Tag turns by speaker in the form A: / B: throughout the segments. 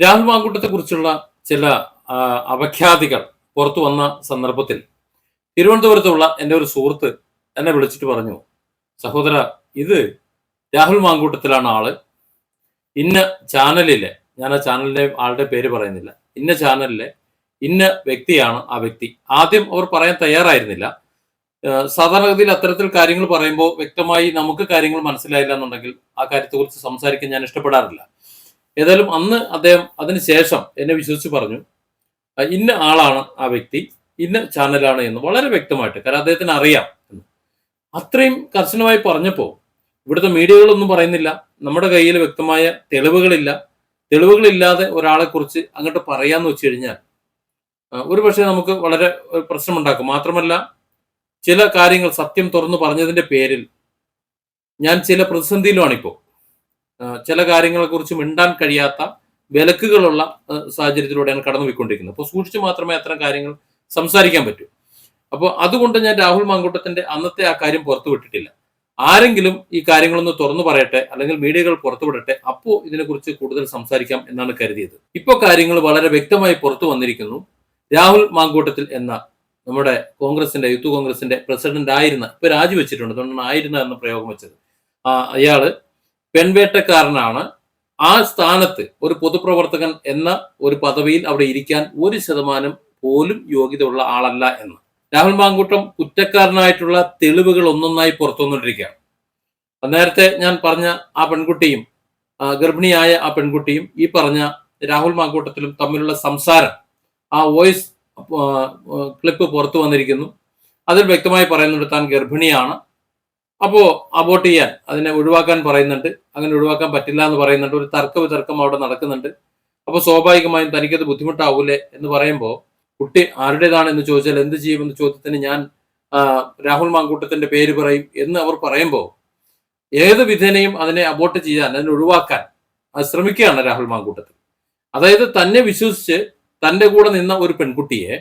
A: രാഹുൽ മാങ്കൂട്ടത്തെ കുറിച്ചുള്ള ചില അപഖ്യാതികൾ പുറത്തു വന്ന സന്ദർഭത്തിൽ തിരുവനന്തപുരത്തുള്ള എന്റെ ഒരു സുഹൃത്ത് എന്നെ വിളിച്ചിട്ട് പറഞ്ഞു സഹോദര ഇത് രാഹുൽ മാങ്കൂട്ടത്തിലാണ് ആൾ. ഇന്ന ചാനലിലെ ഞാൻ ആ ചാനലിലെ ആളുടെ പേര് പറയുന്നില്ല. ഇന്ന ചാനലിലെ ഇന്ന വ്യക്തിയാണ് ആ വ്യക്തി. ആദ്യം അവർ പറയാൻ തയ്യാറായിരുന്നില്ല. സാധാരണഗതിയിൽ അത്തരത്തിൽ കാര്യങ്ങൾ പറയുമ്പോൾ വ്യക്തമായി നമുക്ക് കാര്യങ്ങൾ മനസ്സിലായില്ല എന്നുണ്ടെങ്കിൽ ആ കാര്യത്തെക്കുറിച്ച് സംസാരിക്കാൻ ഞാൻ ഇഷ്ടപ്പെടാറില്ല. ഏതായാലും അന്ന് അദ്ദേഹം അതിനുശേഷം എന്നെ വിശ്വസിച്ച് പറഞ്ഞു "ആ, ഇന്ന ആളാണ് ആ വ്യക്തി ഇന്ന ചാനലാണ് എന്ന് വളരെ വ്യക്തമായിട്ട് കാരണം അദ്ദേഹത്തിന് അറിയാം എന്ന്. അത്രയും കർശനമായി പറഞ്ഞപ്പോൾ ഇവിടുത്തെ മീഡിയകളൊന്നും പറയുന്നില്ല നമ്മുടെ കയ്യിൽ വ്യക്തമായ തെളിവുകളില്ല. തെളിവുകളില്ലാതെ ഒരാളെ കുറിച്ച് അങ്ങോട്ട് പറയാന്ന് വെച്ച് കഴിഞ്ഞാൽ ഒരു പക്ഷേ നമുക്ക് വളരെ പ്രശ്നമുണ്ടാക്കും. മാത്രമല്ല ചില കാര്യങ്ങൾ സത്യം തുറന്നു പറഞ്ഞതിന്റെ പേരിൽ ഞാൻ ചില പ്രതിസന്ധിയിലുമാണിപ്പോൾ ചില കാര്യങ്ങളെ കുറിച്ച് മിണ്ടാൻ കഴിയാത്ത വിലക്കുകളുള്ള സാഹചര്യത്തിലൂടെയാണ് കടന്നു പോയിക്കൊണ്ടിരിക്കുന്നത് അപ്പോൾ സൂക്ഷിച്ചു മാത്രമേ അത്തരം കാര്യങ്ങൾ സംസാരിക്കാൻ പറ്റൂ. അപ്പോൾ അതുകൊണ്ട് ഞാൻ രാഹുൽ മാങ്കൂട്ടത്തിന്റെ അന്നത്തെ ആ കാര്യം പുറത്തുവിട്ടിട്ടില്ല ആരെങ്കിലും ഈ കാര്യങ്ങളൊന്ന് തുറന്നു പറയട്ടെ അല്ലെങ്കിൽ മീഡിയകൾ പുറത്തുവിടട്ടെ അപ്പോൾ ഇതിനെക്കുറിച്ച് കൂടുതൽ സംസാരിക്കാം എന്നാണ് കരുതിയത്. ഇപ്പോൾ കാര്യങ്ങൾ വളരെ വ്യക്തമായി പുറത്തു വന്നിരിക്കുന്നു. രാഹുൽ മാങ്കൂട്ടത്തിൽ എന്ന നമ്മുടെ കോൺഗ്രസിന്റെ യൂത്ത് കോൺഗ്രസിന്റെ പ്രസിഡന്റ് ആയിരുന്ന ഇപ്പൊ രാജിവെച്ചിട്ടുണ്ട് അതുകൊണ്ടാണ് ആയിരുന്ന എന്ന പ്രയോഗം വെച്ചത്. അയാൾ പെൺവേട്ടക്കാരനാണ്. ആ സ്ഥാനത്ത് ഒരു പൊതുപ്രവർത്തകൻ എന്ന ഒരു പദവിയിൽ അവിടെ ഇരിക്കാൻ ഒരു ശതമാനം പോലും യോഗ്യതയുള്ള ആളല്ല എന്ന്. രാഹുൽ മാങ്കൂട്ടം കുറ്റക്കാരനായിട്ടുള്ള തെളിവുകൾ ഒന്നൊന്നായി പുറത്തുവന്നുകൊണ്ടിരിക്കുകയാണ്. നേരത്തെ ഞാൻ പറഞ്ഞ ആ പെൺകുട്ടിയും ഗർഭിണിയായ ആ പെൺകുട്ടിയും ഈ പറഞ്ഞ രാഹുൽ മാങ്കൂട്ടത്തിലും തമ്മിലുള്ള സംസാരം ആ വോയിസ് ക്ലിപ്പ് പുറത്തു വന്നിരിക്കുന്നു അതിൽ വ്യക്തമായി പറയുന്നുണ്ട് താൻ ഗർഭിണിയാണ്. അപ്പോ അബോട്ട് ചെയ്യാൻ അതിനെ ഒഴിവാക്കാൻ പറയുന്നുണ്ട്. അങ്ങനെ ഒഴിവാക്കാൻ പറ്റില്ല എന്ന് പറയുന്നുണ്ട്. ഒരു തർക്ക വിതർക്കം അവിടെ നടക്കുന്നുണ്ട്. അപ്പോൾ സ്വാഭാവികമായും തനിക്കത് ബുദ്ധിമുട്ടാവൂലേ എന്ന് പറയുമ്പോൾ കുട്ടി ആരുടേതാണ് എന്ന് ചോദിച്ചാൽ എന്ത് ചെയ്യുമെന്ന് ചോദ്യത്തിന് ഞാൻ രാഹുൽ മാങ്കൂട്ടത്തിന്റെ പേര് പറയും എന്ന് അവർ പറയുമ്പോൾ ഏത് വിധേനയും അതിനെ അബോട്ട് ചെയ്യാൻ അതിനെ ഒഴിവാക്കാൻ അത് ശ്രമിക്കുകയാണ് രാഹുൽ മാങ്കൂട്ടത്തിൽ. അതായത് തന്നെ വിശ്വസിച്ച് തന്റെ കൂടെ നിന്ന ഒരു പെൺകുട്ടിയെ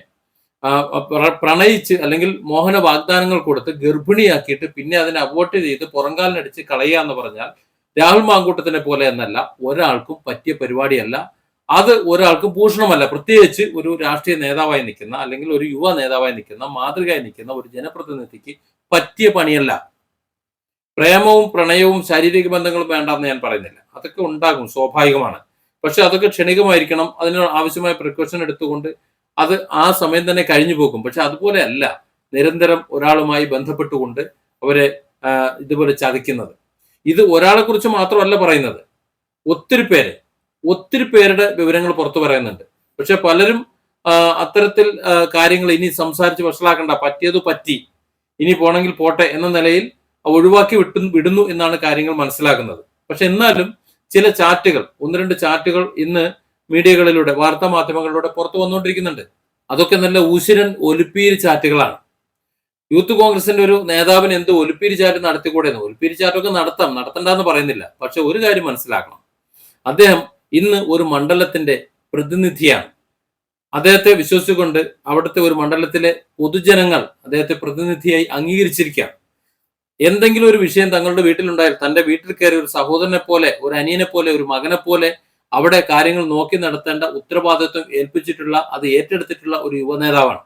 A: പ്രണയിച്ച് അല്ലെങ്കിൽ മോഹന വാഗ്ദാനങ്ങൾ കൊടുത്ത് ഗർഭിണിയാക്കിയിട്ട് പിന്നെ അതിനെ അവോട്ട് ചെയ്ത് പുറങ്കാലിനടിച്ച് കളയുക എന്ന് പറഞ്ഞാൽ രാഹുൽ മാങ്കൂട്ടത്തിനെ പോലെ എന്നല്ല ഒരാൾക്കും പറ്റിയ പരിപാടിയല്ല. അത് ഒരാൾക്കും ഭൂഷണമല്ല പ്രത്യേകിച്ച് ഒരു രാഷ്ട്രീയ നേതാവായി നിൽക്കുന്ന അല്ലെങ്കിൽ ഒരു യുവ നേതാവായി നിൽക്കുന്ന മാതൃകയായി നിൽക്കുന്ന ഒരു ജനപ്രതിനിധിക്ക് പറ്റിയ പണിയല്ല. പ്രേമവും പ്രണയവും ശാരീരിക ബന്ധങ്ങളും വേണ്ടെന്ന് ഞാൻ പറയുന്നില്ല. അതൊക്കെ ഉണ്ടാകും സ്വാഭാവികമാണ്. പക്ഷെ അതൊക്കെ ക്ഷണികമായിരിക്കണം. അതിന് ആവശ്യമായ പ്രിക്കോഷൻ എടുത്തുകൊണ്ട് അത് ആ സമയം തന്നെ കഴിഞ്ഞു പോകും. പക്ഷെ അതുപോലെ അല്ല. നിരന്തരം ഒരാളുമായി ബന്ധപ്പെട്ടുകൊണ്ട് അവരെ ഇതുപോലെ ചതിക്കുന്നത്. ഇത് ഒരാളെ കുറിച്ച് മാത്രമല്ല പറയുന്നത്. ഒത്തിരി പേര് ഒത്തിരി പേരുടെ വിവരങ്ങൾ പുറത്തു പറയുന്നുണ്ട്. പക്ഷെ പലരും അത്തരത്തിൽ കാര്യങ്ങൾ ഇനി സംസാരിച്ച് വഷളാക്കണ്ട. പറ്റിയത് പറ്റി. ഇനി പോണെങ്കിൽ പോട്ടെ എന്ന നിലയിൽ ഒഴിവാക്കി വിട്ടു വിടുന്നു എന്നാണ് കാര്യങ്ങൾ മനസ്സിലാക്കുന്നത്. പക്ഷെ എന്നാലും ചില ചാറ്റുകൾ ഒന്ന് രണ്ട് ചാറ്റുകൾ ഇന്ന് മീഡിയകളിലൂടെ വാർത്താ മാധ്യമങ്ങളിലൂടെ പുറത്തു വന്നുകൊണ്ടിരിക്കുന്നുണ്ട്. അതൊക്കെ നല്ല ഊശിരൻ ഒലിപ്പീര് ചാറ്റുകളാണ്. യൂത്ത് കോൺഗ്രസിന്റെ ഒരു നേതാവിന് എന്ത് ഒലിപ്പീര് ചാറ്റ് നടത്തിക്കൂടെയെന്ന്? ഒലിപ്പീര് ചാറ്റൊക്കെ നടത്താം. നടത്തണ്ടെന്ന് പറയുന്നില്ല. പക്ഷെ ഒരു കാര്യം മനസ്സിലാക്കണം. അദ്ദേഹം ഇന്ന് ഒരു മണ്ഡലത്തിന്റെ പ്രതിനിധിയാണ്. അദ്ദേഹത്തെ വിശ്വസിച്ചുകൊണ്ട് അവിടുത്തെ ഒരു മണ്ഡലത്തിലെ പൊതുജനങ്ങൾ അദ്ദേഹത്തെ പ്രതിനിധിയായി അംഗീകരിച്ചിരിക്കുകയാണ്. എന്തെങ്കിലും ഒരു വിഷയം തങ്ങളുടെ വീട്ടിലുണ്ടായാൽ തന്റെ വീട്ടിൽ കയറി ഒരു സഹോദരനെ പോലെ ഒരു അനിയനെ പോലെ ഒരു മകനെ പോലെ അവിടെ കാര്യങ്ങൾ നോക്കി നടത്തേണ്ട ഉത്തരവാദിത്വം ഏൽപ്പിച്ചിട്ടുള്ള അത് ഏറ്റെടുത്തിട്ടുള്ള ഒരു യുവനേതാവാണ്.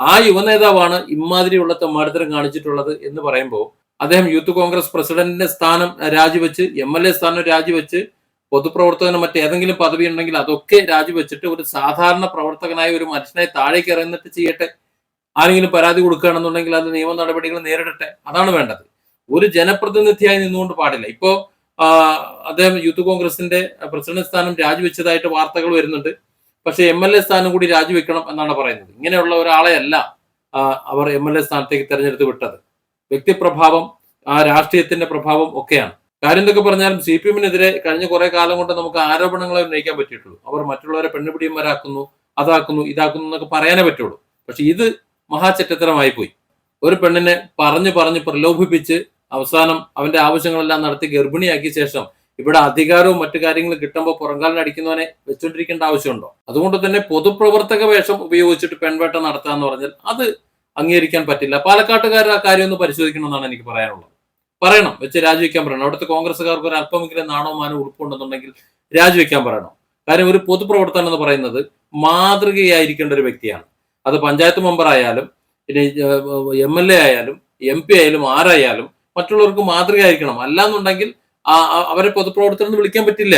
A: ആ യുവനേതാവാണ് ഇമാതിരിയുള്ള തെമ്മാടിത്തരം കാണിച്ചിട്ടുള്ളത് എന്ന് പറയുമ്പോൾ അദ്ദേഹം യൂത്ത് കോൺഗ്രസ് പ്രസിഡന്റിന്റെ സ്ഥാനം രാജിവെച്ച് എം എൽ എ സ്ഥാനം രാജിവെച്ച് പൊതുപ്രവർത്തകന് മറ്റേതെങ്കിലും പദവി ഉണ്ടെങ്കിൽ അതൊക്കെ രാജിവെച്ചിട്ട് ഒരു സാധാരണ പ്രവർത്തകനായ ഒരു മനുഷ്യനെ താഴേക്ക് ഇറങ്ങിട്ട് ചെയ്യട്ടെ ആരെങ്കിലും പരാതി കൊടുക്കുകയാണെന്നുണ്ടെങ്കിൽ അത് നിയമ നടപടികൾ നേരിടട്ടെ അതാണ് വേണ്ടത്. ഒരു ജനപ്രതിനിധിയായി നിന്നുകൊണ്ട് പാടില്ല. ഇപ്പോ ആ, അദ്ദേഹം യൂത്ത് കോൺഗ്രസിന്റെ പ്രസിഡന്റ് സ്ഥാനം രാജിവെച്ചതായിട്ട് വാർത്തകൾ വരുന്നുണ്ട്. പക്ഷെ എം എൽ എ സ്ഥാനം കൂടി രാജിവെക്കണം എന്നാണ് പറയുന്നത്. ഇങ്ങനെയുള്ള ഒരാളെ അല്ല അവർ എം എൽ എ സ്ഥാനത്തേക്ക് തെരഞ്ഞെടുത്ത് വിട്ടത്. വ്യക്തിപ്രഭാവം ആ രാഷ്ട്രീയത്തിന്റെ പ്രഭാവം ഒക്കെയാണ്. കാര്യം എന്തൊക്കെ പറഞ്ഞാലും സി പി എമ്മിനെതിരെ കഴിഞ്ഞ കുറെ കാലം കൊണ്ട് നമുക്ക് ആരോപണങ്ങളെ ഉന്നയിക്കാൻ പറ്റിയിട്ടുള്ളൂ. അവർ മറ്റുള്ളവരെ പെണ്ണുപിടിയന്മാരാക്കുന്നു അതാക്കുന്നു ഇതാക്കുന്നു എന്നൊക്കെ പറയാനേ പറ്റുള്ളൂ. പക്ഷെ ഇത് മഹാചറ്റത്തരമായി പോയി. ഒരു പെണ്ണിനെ പറഞ്ഞു പറഞ്ഞ് പ്രലോഭിപ്പിച്ച് അവസാനം അവന്റെ ആവശ്യങ്ങളെല്ലാം നടത്തി ഗർഭിണിയാക്കിയ ശേഷം ഇവിടെ അധികാരവും മറ്റു കാര്യങ്ങളും കിട്ടുമ്പോൾ പുറങ്കാലിന് അടിക്കുന്നവനെ വെച്ചുകൊണ്ടിരിക്കേണ്ട ആവശ്യമുണ്ടോ? അതുകൊണ്ട് തന്നെ പൊതുപ്രവർത്തക വേഷം ഉപയോഗിച്ചിട്ട് പെൺവേട്ട നടത്തുക എന്ന് പറഞ്ഞാൽ അത് അംഗീകരിക്കാൻ പറ്റില്ല. പാലക്കാട്ടുകാർ ആ കാര്യം ഒന്ന് പരിശോധിക്കണമെന്നാണ് എനിക്ക് പറയാനുള്ളത്. പറയണം വെച്ച് രാജിവെക്കാൻ പറയണം. അവിടുത്തെ കോൺഗ്രസ്സുകാർക്ക് ഒരു അല്പമെങ്കിലും നാണോ മാനോ ഉൾക്കൊണ്ടെന്നുണ്ടെങ്കിൽ രാജിവെക്കാൻ പറയണം. കാര്യം ഒരു പൊതുപ്രവർത്തനം എന്ന് പറയുന്നത് മാതൃകയായിരിക്കേണ്ട ഒരു വ്യക്തിയാണ്. അത് പഞ്ചായത്ത് മെമ്പർ ആയാലും പിന്നെ എം എൽ എ ആയാലും എം പി ആയാലും ആരായാലും മറ്റുള്ളവർക്ക് മാതൃകയായിരിക്കണം അല്ലാന്നുണ്ടെങ്കിൽ അവരെ പൊതുപ്രവർത്തനം വിളിക്കാൻ പറ്റില്ല.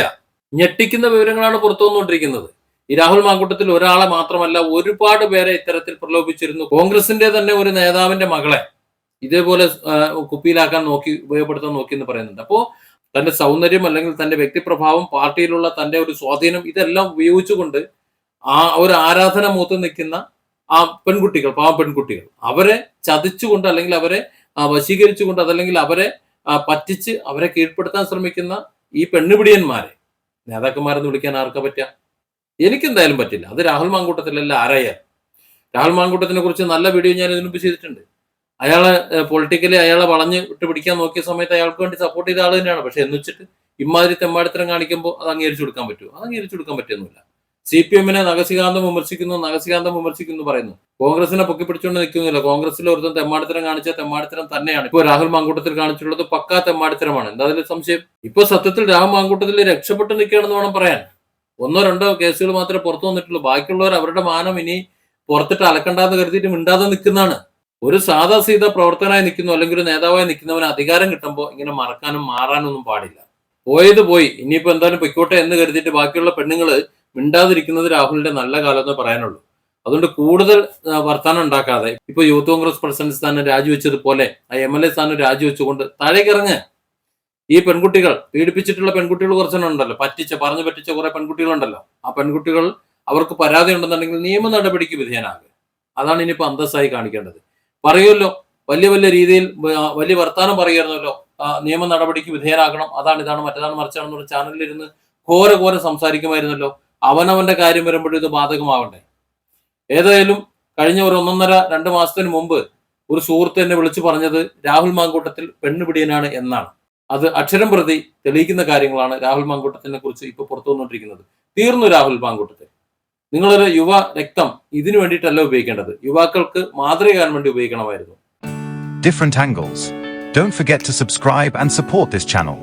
A: ഞെട്ടിക്കുന്ന വിവരങ്ങളാണ് പുറത്തു വന്നുകൊണ്ടിരിക്കുന്നത്. ഈ രാഹുൽ മാങ്കൂട്ടത്തിൽ ഒരാളെ മാത്രമല്ല ഒരുപാട് പേരെ ഇത്തരത്തിൽ പ്രലോഭിച്ചിരുന്നു കോൺഗ്രസിന്റെ തന്നെ ഒരു നേതാവിന്റെ മകളെ ഇതേപോലെ കുപ്പിയിലാക്കാൻ നോക്കി ഉപയോഗപ്പെടുത്താൻ നോക്കി എന്ന് പറയുന്നുണ്ട്. അപ്പോ തന്റെ സൗന്ദര്യം അല്ലെങ്കിൽ തന്റെ വ്യക്തിപ്രഭാവം പാർട്ടിയിലുള്ള തന്റെ ഒരു സ്വാധീനം ഇതെല്ലാം ഉപയോഗിച്ചുകൊണ്ട് ആ ഒരു ആരാധന മൂത്ത് നിൽക്കുന്ന ആ പെൺകുട്ടികൾ പാവ പെൺകുട്ടികൾ അവരെ ചതിച്ചുകൊണ്ട് അല്ലെങ്കിൽ അവരെ വശീകരിച്ചുകൊണ്ട് അതല്ലെങ്കിൽ അവരെ പറ്റിച്ച് അവരെ കീഴ്പ്പെടുത്താൻ ശ്രമിക്കുന്ന ഈ പെണ്ണുപിടിയന്മാരെ. നേതാക്കന്മാരെന്ന് വിളിക്കാൻ ആർക്കാ പറ്റുക എനിക്കെന്തായാലും പറ്റില്ല. അത് രാഹുൽ മാങ്കൂട്ടത്തിലല്ല ആരായാലും. രാഹുൽ മാങ്കൂട്ടത്തിനെ കുറിച്ച് നല്ല വീഡിയോ ഞാൻ ഇതിനു മുമ്പ് ചെയ്തിട്ടുണ്ട്. അയാളെ പൊളിറ്റിക്കലി അയാളെ വളഞ്ഞ് വിട്ട് പിടിക്കാൻ നോക്കിയ സമയത്ത് അയാൾക്ക് വേണ്ടി സപ്പോർട്ട് ചെയ്ത ആൾ തന്നെയാണ്. പക്ഷെ എന്ന് വെച്ചിട്ട് ഇമാതിരി തെമ്മാടിത്തരം കാണിക്കുമ്പോൾ അത് അംഗീകരിച്ചു കൊടുക്കാൻ പറ്റുമോ? അത് അംഗീകരിച്ചു കൊടുക്കാൻ പറ്റുന്നില്ല സി പി എമ്മിനെ നഗസികാന്തം വിമർശിക്കുന്നു നഗസികാന്തം വിമർശിക്കുന്നു പറയുന്നു. കോൺഗ്രസിനെ പൊക്കിപ്പിടിച്ചുകൊണ്ട് നിൽക്കുന്നില്ല. കോൺഗ്രസിൽ ഒരുത്തൻ തെമ്മാടിത്തരം കാണിച്ച തെമ്മാടിത്തരം തന്നെയാണ്. ഇപ്പോൾ രാഹുൽ മാങ്കൂട്ടത്തിൽ കാണിച്ചിട്ടുള്ളത് പക്കാ തെമ്മാടിത്തരമാണ്. എന്താ അതിൽ സംശയം? ഇപ്പൊ സത്യത്തിൽ രാഹുൽ മാങ്കൂട്ടത്തിൽ രക്ഷപ്പെട്ട് നിൽക്കുകയാണെന്ന് വേണം പറയാൻ. ഒന്നോ രണ്ടോ കേസുകൾ മാത്രമേ പുറത്തു വന്നിട്ടുള്ളൂ. ബാക്കിയുള്ളവർ അവരുടെ മാനം ഇനി പുറത്തിട്ട് അലക്കണ്ടെന്ന് കരുതിയിട്ട് മിണ്ടാതെ നിൽക്കുന്നതാണ്. ഒരു സാധാ സീത പ്രവർത്തനായി നിൽക്കുന്നു അല്ലെങ്കിൽ ഒരു നേതാവായി നിൽക്കുന്നവന് അധികാരം കിട്ടുമ്പോൾ ഇങ്ങനെ മറക്കാനും മാറാനും ഒന്നും പാടില്ല. പോയത് പോയി. ഇനിയിപ്പോ എന്തായാലും പൊയ്ക്കോട്ടെ എന്ന് കരുതിയിട്ട് ബാക്കിയുള്ള പെണ്ണുങ്ങൾ മിണ്ടാതിരിക്കുന്നത് രാഹുലിന്റെ നല്ല കാലം എന്ന് പറയാനുള്ളൂ. അതുകൊണ്ട് കൂടുതൽ വർത്താനം ഉണ്ടാക്കാതെ ഇപ്പൊ യൂത്ത് കോൺഗ്രസ് പ്രസിഡന്റ് സ്ഥാനം രാജിവെച്ചതുപോലെ ആ എം എൽ എ സ്ഥാനം രാജിവെച്ചുകൊണ്ട് താഴേക്ക് ഇറങ്ങ് ഈ പെൺകുട്ടികൾ പീഡിപ്പിച്ചിട്ടുള്ള പെൺകുട്ടികൾ കുറച്ചെണ്ണം ഉണ്ടല്ലോ പറ്റിച്ച പറഞ്ഞു പറ്റിച്ച കുറെ പെൺകുട്ടികളുണ്ടല്ലോ. ആ പെൺകുട്ടികൾ അവർക്ക് പരാതി ഉണ്ടെന്നുണ്ടെങ്കിൽ നിയമ നടപടിക്ക് വിധേയനാകുക. അതാണ് ഇനിയിപ്പോ അന്തസ്സായി കാണിക്കേണ്ടത്. പറയുമല്ലോ വലിയ വലിയ രീതിയിൽ വലിയ വർത്താനം പറയുമായിരുന്നല്ലോ നിയമ നടപടിക്ക് വിധേയനാകണം. അതാണ് ഇതാണ് മറ്റേതാണ് മറിച്ചാണെന്നുള്ള ചാനലിലിരുന്ന് ഘോര ഘോര സംസാരിക്കുമായിരുന്നല്ലോ. അവനവന്റെ കാര്യം വരുമ്പോഴും ഇത് ബാധകമാവണ്ടേ? ഏതായാലും കഴിഞ്ഞ ഒരു ഒന്നൊന്നര രണ്ട് മാസത്തിന് മുമ്പ് ഒരു സുഹൃത്ത് എന്നെ വിളിച്ചു പറഞ്ഞത് രാഹുൽ മാങ്കൂട്ടത്തിൽ പെണ്ണുപിടിയനാണ് എന്നാണ്. അത് അക്ഷരം പ്രതി തെളിയിക്കുന്ന കാര്യങ്ങളാണ് രാഹുൽ മാങ്കൂട്ടത്തിനെ കുറിച്ച് ഇപ്പൊ പുറത്തു വന്നുകൊണ്ടിരിക്കുന്നത്. തീർന്നു രാഹുൽ മാങ്കൂട്ടത്തെ നിങ്ങളൊരു യുവ രക്തം ഇതിനു വേണ്ടിയിട്ടല്ല ഉപയോഗിക്കേണ്ടത്. യുവാക്കൾക്ക് മാതൃകയാൻ വേണ്ടി ഉപയോഗിക്കണമായിരുന്നു.
B: Different angles. Don't forget to subscribe and support this channel.